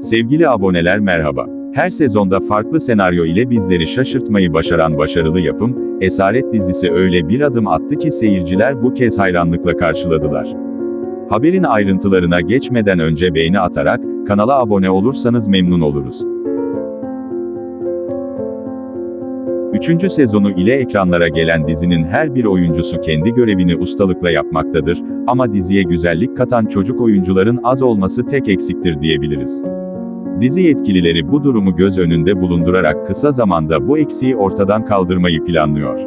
Sevgili aboneler merhaba. Her sezonda farklı senaryo ile bizleri şaşırtmayı başaran başarılı yapım, Esaret dizisi öyle bir adım attı ki seyirciler bu kez hayranlıkla karşıladılar. Haberin ayrıntılarına geçmeden önce beğeni atarak, kanala abone olursanız memnun oluruz. Üçüncü sezonu ile ekranlara gelen dizinin her bir oyuncusu kendi görevini ustalıkla yapmaktadır, ama diziye güzellik katan çocuk oyuncuların az olması tek eksiktir diyebiliriz. Dizi yetkilileri bu durumu göz önünde bulundurarak kısa zamanda bu eksiği ortadan kaldırmayı planlıyor.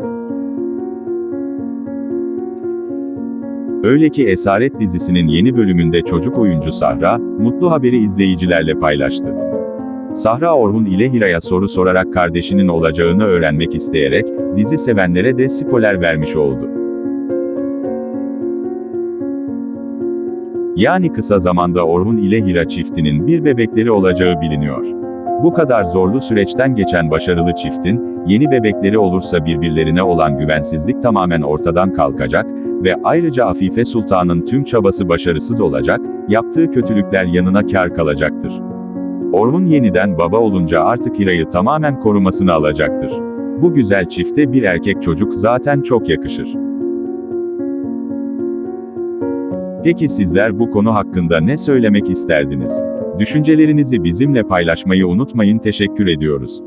Öyle ki Esaret dizisinin yeni bölümünde çocuk oyuncu Sahra, mutlu haberi izleyicilerle paylaştı. Sahra Orhun ile Hira'ya soru sorarak kardeşinin olacağını öğrenmek isteyerek, dizi sevenlere de spoiler vermiş oldu. Yani kısa zamanda Orhun ile Hira çiftinin bir bebekleri olacağı biliniyor. Bu kadar zorlu süreçten geçen başarılı çiftin, yeni bebekleri olursa birbirlerine olan güvensizlik tamamen ortadan kalkacak ve ayrıca Afife Sultan'ın tüm çabası başarısız olacak, yaptığı kötülükler yanına kar kalacaktır. Orhun yeniden baba olunca artık Hira'yı tamamen korumasını alacaktır. Bu güzel çifte bir erkek çocuk zaten çok yakışır. Peki sizler bu konu hakkında ne söylemek isterdiniz? Düşüncelerinizi bizimle paylaşmayı unutmayın teşekkür ediyoruz.